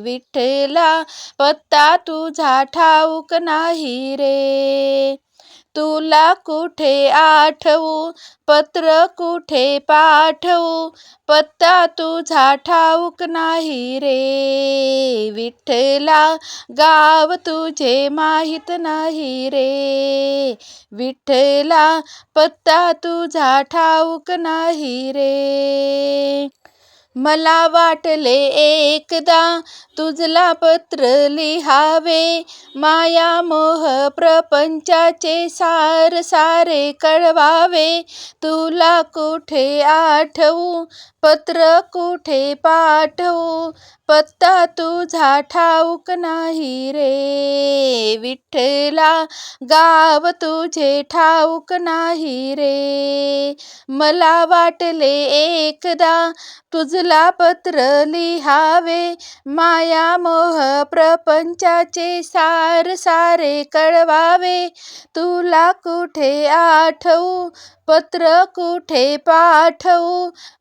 विठ्ठला पत्ता तुझा ठाऊक नाही रे. तुला कुठे आठवू पत्र कुठे पाठवू पत्ता तुझा ठाऊक नाही रे. विठ्ठला गाव तुझे माहीत नाही रे. विठ्ठला पत्ता तुझा ठाऊक नाही रे. मला वाटले एकदा तुझला पत्र लिहावे. माया मोह प्रपंचाचे सार सारे कळवावे. तुला कुठे आठवू? पत्र कुठे पाठवू? पत्ता तुझा ठाऊक नाही रे. विठ्ठला गाव तुझे ठाऊक नाही रे. मला वाटले एकदा तुझला पत्र लिहावे. माया मोह प्रपंचाचे सार सारे कळवावे. तुला कुठे आठवू? पत्र कुठे पाठवू?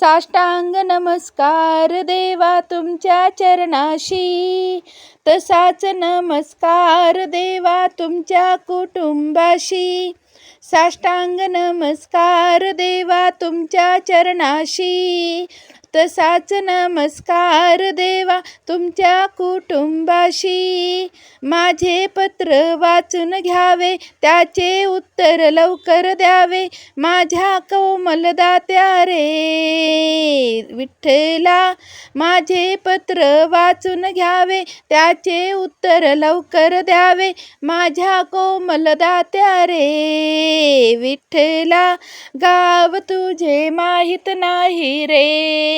साष्टांग नमस्कार देवा तुमच्या चरणाशी. तसाच नमस्कार देवा तुमच्या कुटुंबाशी. साष्टांग नमस्कार देवा तुमच्या चरणाशी. तसाच नमस्कार देवा तुमच्या कुटुंबाशी. माझे पत्र वाचून घ्यावे त्याचे उत्तर लवकर द्यावे. माझ्या कोमलदात्या रे. विठ्ठला माझे पत्र वाचून घ्यावे त्याचे उत्तर लवकर द्यावे. माझ्या कोमल दात्या रे. विठ्ठला गाव तुझे माहीत नाही रे.